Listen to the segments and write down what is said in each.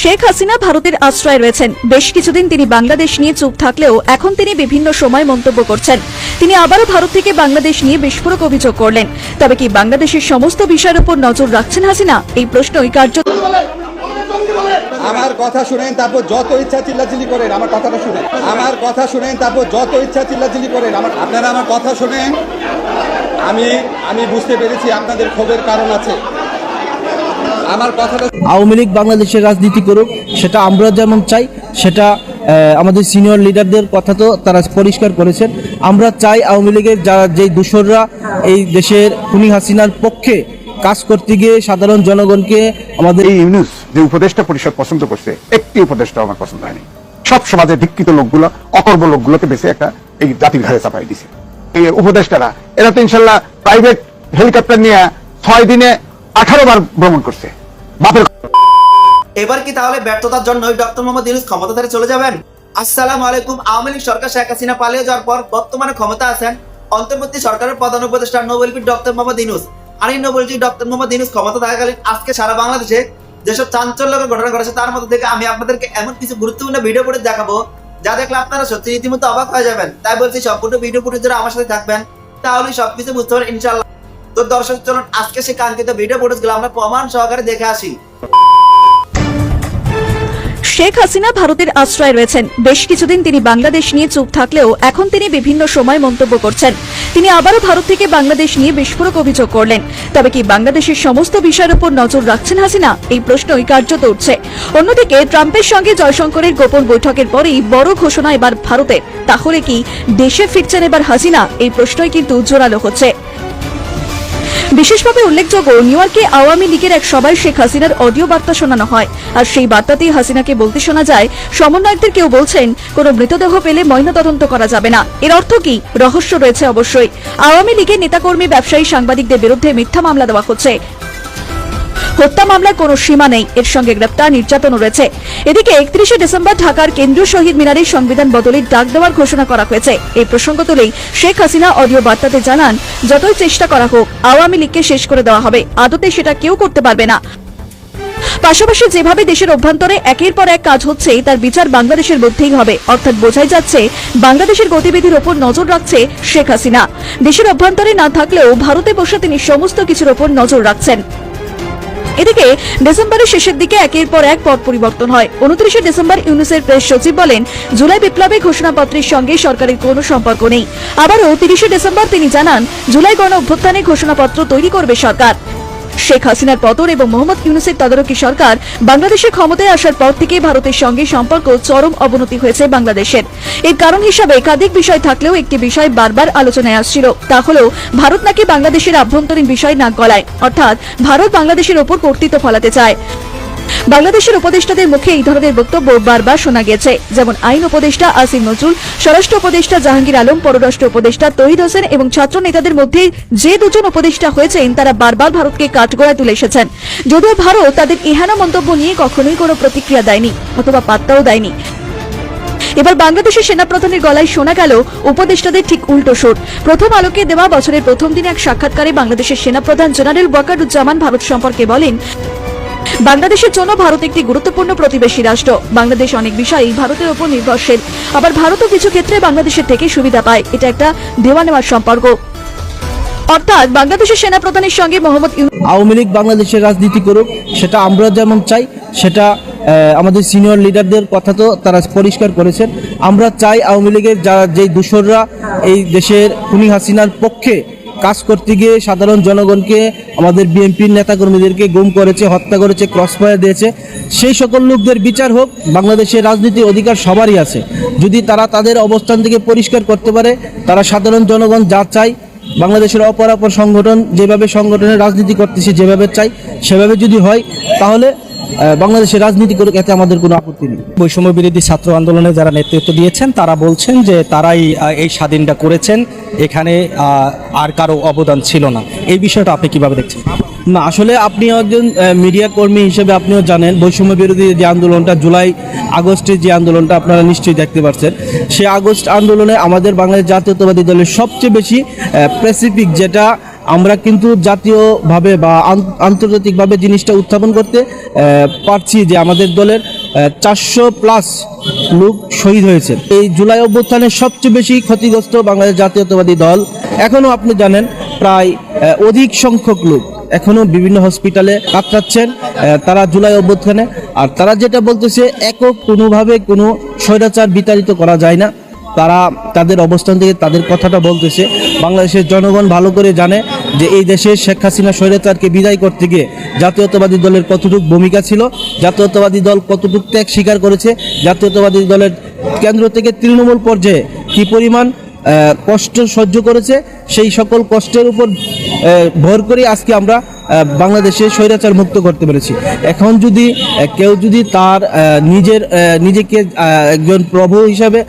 শেখ হাসিনা ভারতের আশ্রয় রয়েছেন। বেশ কিছুদিন তিনি বাংলাদেশ নিয়ে চুপ থাকলেও এখন তিনি বিভিন্ন সময় মন্তব্য করছেন। তিনি আবারও ভারত থেকে বাংলাদেশ নিয়ে বিস্ফোরক অভিযোগ করলেন। তবে কি বাংলাদেশের সমস্ত বিষয়ের উপর নজর রাখছেন হাসিনা? এই প্রশ্নই কার্য আমার কথা শুনেন, তারপর যত ইচ্ছা চিল্লাচিল্লি করেন, আমার কথাটা শুনেন। আমার কথা শুনেন, তারপর যত ইচ্ছা চিল্লাচিল্লি করেন, আমার আপনারা আমার কথা শুনেন। আমি আমি বুঝতে পেরেছি আপনাদের ক্ষোভের কারণ আছে। আমার কথাটা আওয়ামী লীগ বাংলাদেশের রাজনীতি করুক সেটা আমরা যেমন চাই সেটা আমাদের সিনিয়র লিডারদের কথা তো তারা পরিষ্কার করেছেন। আমরা চাই আওয়ামী লীগের যারা যেই দূষররা এই দেশের খুনি হাসিনার পক্ষে কাজ করতে গিয়ে সাধারণ জনগণকে আমাদের এই ইউনুস যে উপদেষ্টা পরিষদ পছন্দ করছে একটি উপদেষ্টা আমার পছন্দ হয়নি। সব সমাজে ধিক্ষিত লোকগুলো অকর্ম লোকগুলোকে বেছে একটা এই জাতির ঘাড়ে চাপাই দিছে। এই উপদেষ্টারা এরা তো ইনশাল্লাহ প্রাইভেট হেলিকপ্টার নিয়ে ছয় দিনে আঠারো বার ভ্রমণ করছে। বাপের এবার কি তাহলে ব্যর্থতার জন্য ডক্টর মোহাম্মদ ইউনুস ক্ষমতা থেকে চলে যাবেন? আসসালামু আলাইকুম, আওয়ামী লীগ সরকার শেখ হাসিনা পালিয়ে যাওয়ার পর বর্তমানে ক্ষমতা আছেন অন্তর্বর্তী সরকারের প্রধান উপদেষ্টা নোবেলপি ডক্টর মোহাম্মদ ইউনুস। আর এই নোবেলপি ডক্টর মোহাম্মদ ইউনুস ক্ষমতা থাকাকালীন আজকে সারা বাংলাদেশে যেসব চাঞ্চল্যকর ঘটনা ঘটেছে তার মধ্যে থেকে আমি আপনাদেরকে এমন কিছু গুরুত্বপূর্ণ ভিডিও ফুটেজ দেখাবো যা দেখলে আপনারা সত্যি রীতিমতো অবাক হয়ে যাবেন। তাই বলছি, সম্পূর্ণ ভিডিও ফুটেজ আমার সাথে থাকবেন। তাহলে সবকিছু বুঝতে পারেন ইনশাল্লাহ তো দর্শক, চলুন, আজকে সেই কাঙ্ক্ষিত ভিডিও ফুটেজগুলো আমরা প্রমাণ সহকারে দেখে আসি। শেখ হাসিনা ভারতের আশ্রয় রয়েছেন। বেশ কিছুদিন তিনি বাংলাদেশ নিয়ে চুপ থাকলেও এখন তিনি বিভিন্ন সময় মন্তব্য করছেন। তিনি আবারও ভারত থেকে বাংলাদেশ নিয়ে বিস্ফোরক অভিযোগ করলেন। তবে কি বাংলাদেশের সমস্ত বিষয়ের উপর নজর রাখছেন হাসিনা? এই প্রশ্নই কার্যত উঠছে। অন্যদিকে, ট্রাম্পের সঙ্গে জয়শঙ্করের গোপন বৈঠকের পরেই বড় ঘোষণা এবার ভারতের। তাহলে কি দেশে ফিরছেন এবার হাসিনা? এই প্রশ্নই কিন্তু জোরালো হচ্ছে। বিশেষভাবে উল্লেখযোগ্য নিউ ইয়র্কে আওয়ামী লীগের এক সভায় শেখ হাসিনার অডিও বার্তা শোনানো হয়। আর সেই বার্তাতেই হাসিনাকে বলতে শোনা যায়, সমন্বয়কদের কেউ বলছেন, কোনো মৃতদেহ পেলে ময়নাতদন্ত করা যাবে না। এর অর্থ কি? রহস্য রয়েছে অবশ্যই। আওয়ামী লীগের নেতাকর্মী, ব্যবসায়ী, সাংবাদিকদের বিরুদ্ধে মিথ্যা মামলা দেওয়া হচ্ছে। হত্যা মামলার কোনো সীমা নেই। এর সঙ্গে গ্রেপ্তার নির্যাতনও রয়েছে। এদিকে একত্রিশে ডিসেম্বর ঢাকার কেন্দ্রীয় শহীদ মিনারে সংবিধান বদলের ডাক দেওয়ার ঘোষণা করা হয়েছে। এই প্রসঙ্গ তুলেই শেখ হাসিনা অডিও বার্তাতে জানান, যতই চেষ্টা করা হোক, আওয়ামী লীগকে শেষ করে দেওয়া হবে। আদতে সেটা কেউ করতে পারবে না। পাশাপাশি যেভাবে দেশের অভ্যন্তরে একের পর এক কাজ হচ্ছে, তার বিচার বাংলাদেশের মধ্যেই হবে। অর্থাৎ বোঝাই যাচ্ছে, বাংলাদেশের গতিবিধির ওপর নজর রাখছে শেখ হাসিনা। দেশের অভ্যন্তরে না থাকলেও ভারতে বসে তিনি সমস্ত কিছুর ওপর নজর রাখছেন। এদিকে ডিসেম্বরের শেষের দিকে একের পর এক পথ পরিবর্তন হয়। উনত্রিশে ডিসেম্বর ইউনিসের প্রেস সচিব বলেন, জুলাই বিপ্লবে ঘোষণাপত্রের সঙ্গে সরকারের কোনো সম্পর্ক নেই। আবারও তিরিশে ডিসেম্বর তিনি জানান, জুলাই গণ অভ্যুত্থানে ঘোষণাপত্র তৈরি করবে সরকার। শেখ হাসিনার পতন এবং মোহাম্মদ ইউনুসের তদারকি সরকার বাংলাদেশের ক্ষমতায় আসার পর থেকে ভারতের সঙ্গে সম্পর্ক চরম অবনতি হয়েছে বাংলাদেশের। এর কারণ হিসাবে একাধিক বিষয় থাকলেও একটি বিষয় বারবার আলোচনায় আসছিল, তা হল ভারত নাকি বাংলাদেশের আভ্যন্তরীণ বিষয় নাক গলায়। অর্থাৎ ভারত বাংলাদেশের ওপর কর্তৃত্ব ফলাতে চায়। বাংলাদেশের উপদেষ্টাদের মুখে এই ধরনের বক্তব্য বারবার শোনা গেছে। যেমন আইন উপদেষ্টা আসিম নজরুল, স্বরাষ্ট্র উপদেষ্টা জাহাঙ্গীর আলম, পররাষ্ট্র উপদেষ্টা তহিদ হোসেন এবং ছাত্র নেতাদের মধ্যে যে দুজন উপদেষ্টা হয়েছেন, তারা বারবার ভারতকে কাঠগড়ায় তুলে এসেছেন। যদিও ভারত তাদের এহেন মন্তব্য নিয়ে কখনোই কোনো প্রতিক্রিয়া দেয়নি, অথবা পাত্তাও দেয়নি। এবার বাংলাদেশের সেনাপ্রধানের গলায় শোনা গেল উপদেষ্টাদের ঠিক উল্টো সুর। প্রথম আলোকে দেওয়া বছরের প্রথম দিনে এক সাক্ষাৎকারে বাংলাদেশের সেনাপ্রধান জেনারেল বকারুজ্জামান ভারত সম্পর্কে বলেন বাংলাদেশের জন্য ভারত একটি গুরুত্বপূর্ণ প্রতিবেশী রাষ্ট্র। বাংলাদেশ অনেক বিষয়েই ভারতের উপর নির্ভরশীল। আবার ভারতও কিছু ক্ষেত্রে বাংলাদেশের থেকে সুবিধা পায়। এটা একটা দেওয়া নেওয়ার সম্পর্ক। অর্থাৎ বাংলাদেশের সেনাপ্রধানের সঙ্গে মোহাম্মদ আওয়ামী লীগ বাংলাদেশের রাজনীতি করুক, সেটা আমরা যেমন চাই, সেটা আমাদের সিনিয়র লিডারদের কথা তো তারা পরিষ্কার করেছেন। আমরা চাই আওয়ামী লীগের যারা যেই দূষররা এই দেশের খুনি হাসিনার পক্ষে কাজ করতে গিয়ে সাধারণ জনগণকে, আমাদের বিএনপির নেতাকর্মীদেরকে গুম করেছে, হত্যা করেছে ক্রস ক্রসফায়ার দিয়েছে। সেই সকল লোকদের বিচার হোক, বাংলাদেশের রাজনীতি অধিকার সবারই আছে। যদি তারা তাদের অবস্থান থেকে পরিষ্কার করতে পারে, তারা সাধারণ জনগণ যা চায়, বাংলাদেশের অপরাপর সংগঠন যেভাবে সংগঠনের রাজনীতি করতেছে, যেভাবে চাই সেভাবে যদি হয়, তাহলে বাংলাদেশের রাজনীতি করুক এতে আমাদের কোনো আপত্তি নেই। বৈষম্য বিরোধী ছাত্র আন্দোলনে যারা নেতৃত্ব দিয়েছেন তারা বলছেন যে তারাই এই স্বাধীনটা করেছেন। এখানে আর কারও অবদান ছিল না। এই বিষয়টা আপনি কীভাবে দেখছেন? না আসলে আপনি একজন মিডিয়া কর্মী হিসেবে আপনিও জানেন বৈষম্য বিরোধী যে আন্দোলনটা জুলাই আগস্টের যে আন্দোলনটা আপনারা নিশ্চয়ই দেখতে পাচ্ছেন সেই আগস্ট আন্দোলনে আমাদের বাংলাদেশ জাতীয়তাবাদী দলের সবচেয়ে বেশি স্পেসিফিক যেটা আমরা কিন্তু জাতীয়ভাবে বা আন- আন্তর্জাতিকভাবে জিনিসটা উত্থাপন করতে পারছি যে আমাদের দলের চারশো প্লাস লোক শহীদ হয়েছে। এই জুলাই অভ্যুত্থানের সবচেয়ে বেশি ক্ষতিগ্রস্ত বাংলাদেশ জাতীয়তাবাদী দল এখনও আপনি জানেন, প্রায় অধিক সংখ্যক লোক এখনও বিভিন্ন হসপিটালে কাতরাচ্ছেন তারা জুলাই অভ্যুত্থানে। আর তারা যেটা বলতেছে, একক কোনোভাবে কোনো স্বৈরাচার বিতাড়িত করা যায় না। তারা তাদের অবস্থান থেকে তাদের কথাটা বলতেছে। বাংলাদেশের জনগণ ভালো করে জানে যে এই দেশে শেখ হাসিনা স্বৈরাচারকে বিদায় করতে গিয়ে জাতীয়তাবাদী দলের কতটুক ভূমিকা ছিল, জাতীয়তাবাদী দল কতটুক ত্যাগ স্বীকার করেছে, জাতীয়তাবাদী দলের কেন্দ্র থেকে তৃণমূল পর্যায়ে কি পরিমাণ কষ্ট সহ্য করেছে, সেই সকল কষ্টের উপর ভর করে আজকে আমরা বাংলাদেশে স্বৈরাচার মুক্ত করতে পেরেছি। এখন যদি কেউ যদি তার নিজের নিজেকে একজন প্রভু হিসাবে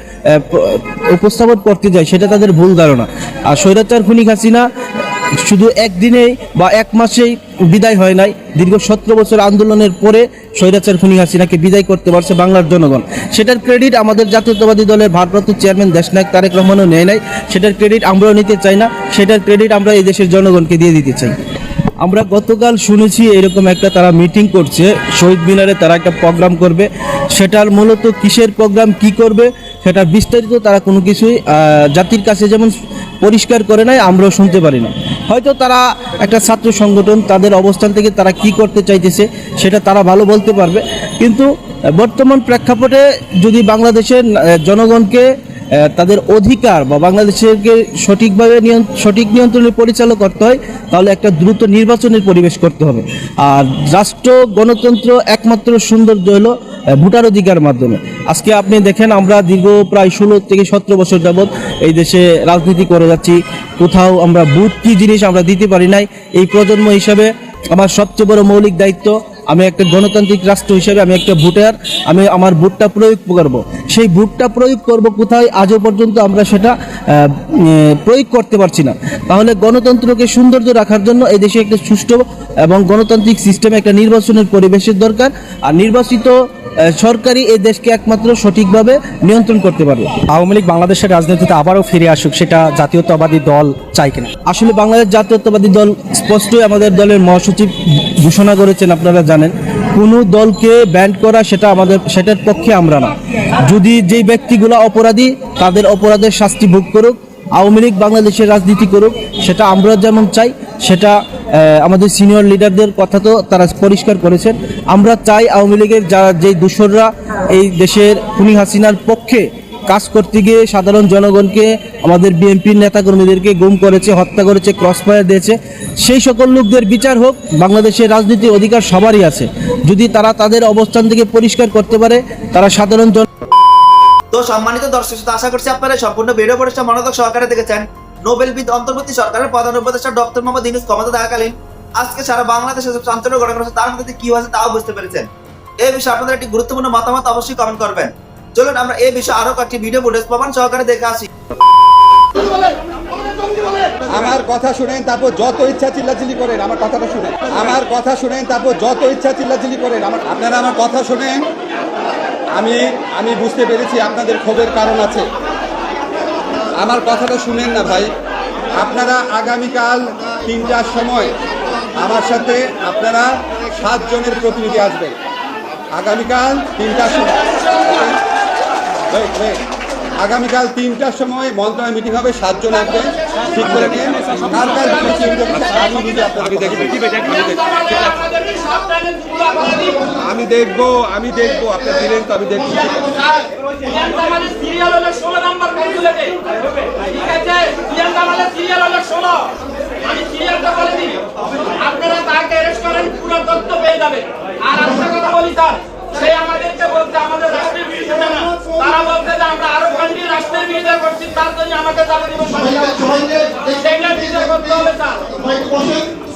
উপস্থাপন করতে যায়, সেটা তাদের ভুল ধারণা। আর স্বৈরাচার খুনি হাসিনা শুধু একদিনেই বা এক মাসেই বিদায় হয় নাই। দীর্ঘ সতেরো বছর আন্দোলনের পরে স্বৈরাচার খুনি হাসিনাকে বিদায় করতে পারছে বাংলার জনগণ। সেটার ক্রেডিট আমাদের জাতীয়তাবাদী দলের ভারপ্রাপ্ত চেয়ারম্যান দেশনায়ক তারেক রহমানও নেয় নাই। সেটার ক্রেডিট আমরাও নিতে চাই না। সেটার ক্রেডিট আমরা এই দেশের জনগণকে দিয়ে দিতে চাই। আমরা গতকাল শুনেছি এরকম একটা তারা মিটিং করছে, শহীদ মিনারে তারা একটা প্রোগ্রাম করবে। সেটার মূলত কিসের প্রোগ্রাম, কি করবে, সেটা বিস্তারিত তারা কোনো কিছুই জাতির কাছে যেমন পরিষ্কার করে নাই, আমরাও শুনতে পারি না। হয়তো তারা একটা ছাত্র সংগঠন, তাদের অবস্থান থেকে তারা কি করতে চাইতেছে সেটা তারা ভালো বলতে পারবে। কিন্তু বর্তমান প্রেক্ষাপটে যদি বাংলাদেশের জনগণকে তাদের অধিকার বা বাংলাদেশকে সঠিকভাবে সঠিক নিয়ন্ত্রণে পরিচালনা করতে হয়, তাহলে একটা দ্রুত নির্বাচনের পরিবেশ করতে হবে। আর রাষ্ট্র, গণতন্ত্র একমাত্র সৌন্দর্য হলো ভোটার অধিকার মাধ্যমে। আজকে আপনি দেখেন আমরা দীর্ঘ প্রায় ষোলো থেকে সতেরো বছর যাবৎ এই দেশে রাজনীতি করে যাচ্ছি। কোথাও আমরা বুথ কি জিনিস আমরা দিতে পারি নাই। এই প্রজন্ম হিসাবে আমার সবচেয়ে বড় মৌলিক দায়িত্ব আমি একটা গণতান্ত্রিক রাষ্ট্র হিসেবে আমি একটা ভোটার, আমি আমার ভোটটা প্রয়োগ করব। সেই ভোটটা প্রয়োগ করব কোথায়? আজও পর্যন্ত আমরা সেটা প্রয়োগ করতে পারছি না। তাহলে গণতন্ত্রকে সৌন্দর্য রাখার জন্য এই দেশে একটা সুষ্ঠু এবং গণতান্ত্রিক সিস্টেমে একটা নির্বাচনের পরিবেশের দরকার। আর নির্বাচিত আহ, সরকারই এই দেশকে একমাত্র সঠিকভাবে নিয়ন্ত্রণ করতে পারবে। আওয়ামী লীগ বাংলাদেশের রাজনীতিতে আবারও ফিরে আসুক সেটা জাতীয়তাবাদী দল চাই কিনা? আসলে বাংলাদেশ জাতীয়তাবাদী দল স্পষ্টই আমাদের দলের মহাসচিব ঘোষণা করেছেন আপনারা জানেন। কোনো দলকে ব্যান্ড করা সেটা আমাদের সেটার পক্ষে আমরা না। যদি যেই ব্যক্তিগুলো অপরাধী তাদের অপরাধের শাস্তি ভোগ করুক আওয়ামী লীগ বাংলাদেশের রাজনীতি করুক সেটা আমরা যেমন চাই সেটা আমাদের সিনিয়র লিডারদের কথা তো তারা পরিষ্কার করেছেন। আমরা চাই আওয়ামী লীগের যারা, যেই দূষররা এই দেশের খুনি হাসিনার পক্ষে কাজ করতে গিয়ে সাধারণ জনগণকে, আমাদের বিএনপির নেতাকর্মীদেরকে গুম করেছে, হত্যা করেছে ক্রস ক্রসফায়ার দিয়েছে, সেই সকল লোকদের বিচার হোক, বাংলাদেশের রাজনীতির অধিকার সবারই আছে। যদি তারা তাদের অবস্থান থেকে পরিষ্কার করতে পারে, তারা সাধারণ জন তো সম্মানিত দর্শক আশা করছি আপনারা সম্পূর্ণ ভিডিও পরিষ্ঠা মনোযোগ সহকারে দেখেছেন। নোবেল বিদ অন্তর্বর্তী সরকারের প্রধান উপদেষ্টা ডক্টর মোহাম্মদ ইউনুস ক্ষমতা থাকাকালীন আজকে সারা বাংলাদেশে যে চাঞ্চল্য ঘটনা তার মধ্যে কি হয়েছে তাও বুঝতে পেরেছেন। এই বিষয়ে আপনাদের একটি গুরুত্বপূর্ণ মতামত অবশ্যই কমেন্ট করবেন। চলুন, আমরা এই বিষয়ে আরও কয়েকটি ভিডিও ফুটেজ প্রমাণ সহকারে দেখে আসি। আমার কথা শুনেন, তারপর যত ইচ্ছা চিল্লাচিল্লি করেন, আমার কথাটা শুনেন। আমার কথা শুনেন, তারপর যত ইচ্ছা চিল্লাচিল্লি করেন, আমার আপনারা আমার কথা শুনেন। আমি আমি বুঝতে পেরেছি আপনাদের ক্ষোভের কারণ আছে। আমার কথাটা শুনেন না ভাই। আপনারা আগামীকাল তিনটার সময় আমার সাথে আপনারা সাতজনের প্রতিনিধি আসবেন। আগামীকাল তিনটার সময়. আগামীকাল তিনটার সময় মন্ত্রণালয় মিটিং হবে, সাতজন আসবেন। ঠিক করে নিন। কার নিজে আপনাদের দেখব আমি দেখব আমি দেখব আপনি দিলেন তো আমি দেখব। ষোলো নাম্বার কনসুলেটে ঠিক আছে সিরিয়ালটা আমাদের সিরিয়াল হলো ষোলো আমি সিরিয়ালটা বলে দিই আপনারা তাকে অ্যারেস্ট করেন পুরো তথ্য পেয়ে যাবেন। আর কথা বলি স্যার আমাদেরকে বলছে আমাদের রাষ্ট্রের বিরুদ্ধে না তারা বলছে যে আমরা আরও খান্ডি রাষ্ট্রের বিরুদ্ধে করছি তার জন্য আমাকে যাবতীয় সেটা বিচার করতে হবে। স্যার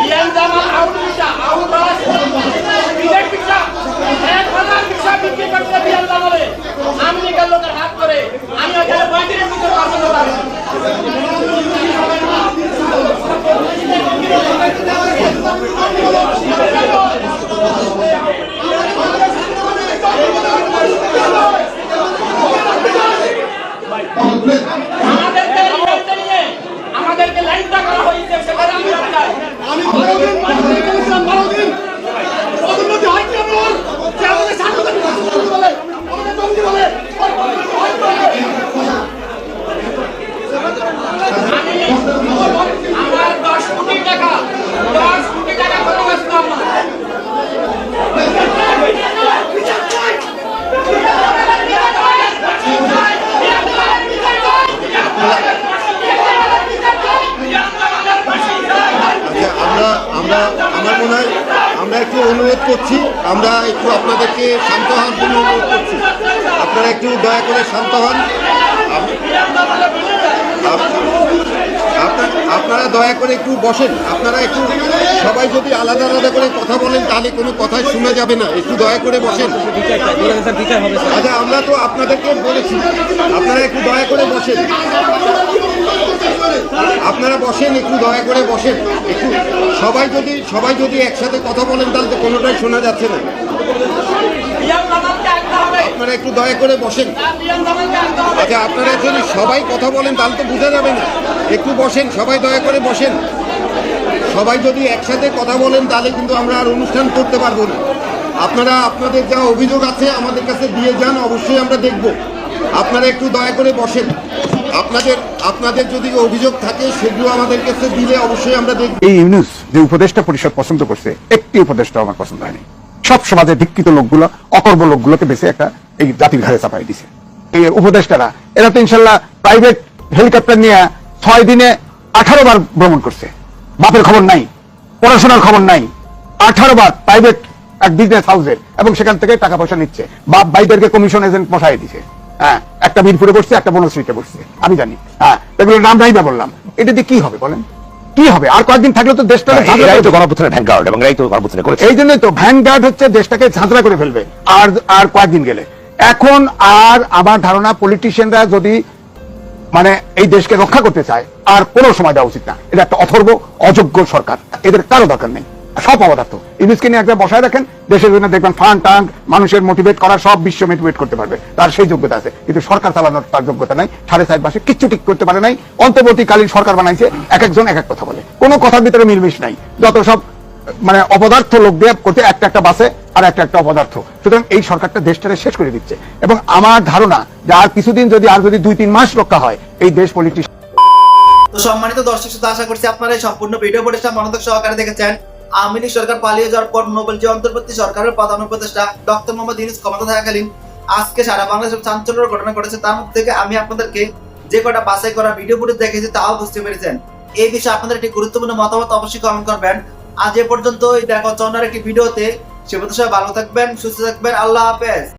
ইয়ান Jamal out visa out BJP visa এক হাজার ভিসা বিক্রি করছে আমাদেরকে রিমান্ডে নিয়ে আমাদেরকে লাইনটা করা হয়েছে সেখানে আমরা চাই আমি বারো দিন মাঠে গেছিলাম বারো দিন পদোন্নতি হয় কি আমার যে আমাদের স্বাধীনতা বিকাশ বলে আমাদের জঙ্গি বলে ওই পদোন্নতি হয় কি আমার দশ কোটি টাকা দশ কোটি টাকা ক্ষতিগ্রস্ত আমরা আচ্ছা আমরা আমরা আমার মনে হয় আমরা একটু অনুরোধ করছি আমরা একটু আপনাদেরকে আপনারা একটু দয়া করে শান্ত হন। আপ- আপ- আপনার- আপনারা দয়া করে একটু বসেন। আপনারা একটু সবাই যদি আলাদা আলাদা করে কথা বলেন, তাহলে কোনো কথাই শোনা যাবে না। একটু দয়া করে বসেন। আচ্ছা আমরা তো আপনাদেরকে বলেছি। আপনারা একটু দয়া করে বসেন। আপনারা বসেন, একটু দয়া করে বসেন। একটু সবাই যদি সবাই যদি একসাথে কথা বলেন, তাহলে তো কোনোটাই শোনা যাচ্ছে না। আপনারা একটু দয়া করে বসেন। আচ্ছা আপনারা যদি সবাই কথা বলেন, তাহলে তো বোঝা যাবে না। একটু বসেন, সবাই দয়া করে বসেন। সবাই যদি একসাথে কথা বলেন, তাহলে কিন্তু আমরা আর অনুষ্ঠান করতে পারব না। আপনারা, আপনাদের যা অভিযোগ আছে, আমাদের কাছে দিয়ে যান, অবশ্যই আমরা দেখব। আপনারা একটু দয়া করে বসেন। আপনাদের আপনাদের যদি অভিযোগ থাকে, সেগুলো আমাদের কাছে দিলে অবশ্যই আমরা দেখব। এই ইউনুস যে উপদেষ্টা পরিষদ পছন্দ করছে, একটি উপদেষ্টা আমার পছন্দ হয়নি। সব সমাজের শিক্ষিত লোকগুলো অকর্ম লোকগুলোকে বেশি একটা এই জাতির ঘাড়ে চাপাই দিছে। এই উপদেষ্টারা, এরা তো ইনশাল্লাহ প্রাইভেট হেলিকপ্টার নিয়ে ছয় দিনে আঠারো বার ভ্রমণ করছে। বাপের খবর নাই, পড়াশোনার খবর নাই। আঠারো বার প্রাইভেট এক বিজনেস হাউসের এবং সেখান থেকে টাকা পয়সা নিচ্ছে। বাপ ভাইদেরকে কমিশন এজেন্ট বসাই দিছে। হ্যাঁ একটা বীরপুরে বসছে, একটা বনশ্রীতে বসছে। আমি জানি। হ্যাঁ এগুলোর নাম নাই না বললাম। এটা দিয়ে কি হবে বলেন? কি হবে? আর কয়েকদিন থাকলে তো দেশটা এরাই তো গণপুত্রের ভ্যানগার্ড এবং এরাই তো গণপুত্রে করেছে। এই জন্যই তো ভ্যানগার্ড হচ্ছে দেশটাকে ঝাঁঝরা করে ফেলবে। আর আর কয়েকদিন গেলে? এখন আর আমার ধারণা পলিটিশিয়ানরা যদি মানে এই দেশকে রক্ষা করতে চায় আর কোনো সময় দেওয়া উচিত না। এটা একটা অথর্ব অযোগ্য সরকার। এদের কারও দরকার নেই। সব অবদার্থ ইউনিসকে নিয়ে একটা বসায় রাখেন দেশের জন্য দেখবেন ফান্ড টান্ড মানুষের মোটিভেট করা, সব বিশ্ব মোটিভেট করতে পারবে। তার সেই যোগ্যতা আছে। কিন্তু সরকার চালানোর তার যোগ্যতা নাই, সাড়ে চার মাসে কিচ্ছু ঠিক করতে পারে নাই। অন্তর্বর্তীকালীন সরকার বানাইছে, এক একজন এক এক কথা বলে। কোনো কথার ভিতরে মিলমিশ নাই। যত সব মানে অপদার্থ লোক দিয়ে করতে একটা একটা বাসে আর একটা একটা অপদার্থ। সুতরাং এই সরকারটা দেশটাকে শেষ করে দিচ্ছে। এবং আমার ধারণা, যে আর কিছুদিন যদি, আর যদি দুই তিন মাস রক্ষা হয়, এই দেশ পলিটিক্স তো সম্মানিত দর্শক শ্রোতা, আশা করছি আপনারা সম্পূর্ণ ভিডিও ফুটেজটা মনোযোগ সহকারে দেখেছেন। লীগ সরকার পালিয়ে যাওয়ার পর নোবেল যে অন্তর্বর্তী সরকারের প্রধান উপদেষ্টা ডক্টর মোহাম্মদ ইউনুস ক্ষমতা থাকাকালীন আজকে সারা বাংলাদেশের চাঞ্চল্যের ঘটনা ঘটেছে, তার মধ্যে থেকে আমি আপনাদেরকে যে কটা বাছাই করা ভিডিও ফুটেজ দেখেছি তাও বুঝতে পেরেছেন। এই বিষয়ে আপনাদের একটি গুরুত্বপূর্ণ মতামত অবশ্যই কমেন্ট করবেন। আজ এ পর্যন্ত দেখা হচ্ছে অন্য একটি ভিডিওতে সে সবাই ভালো থাকবেন, সুস্থ থাকবেন, আল্লাহ হাফেজ।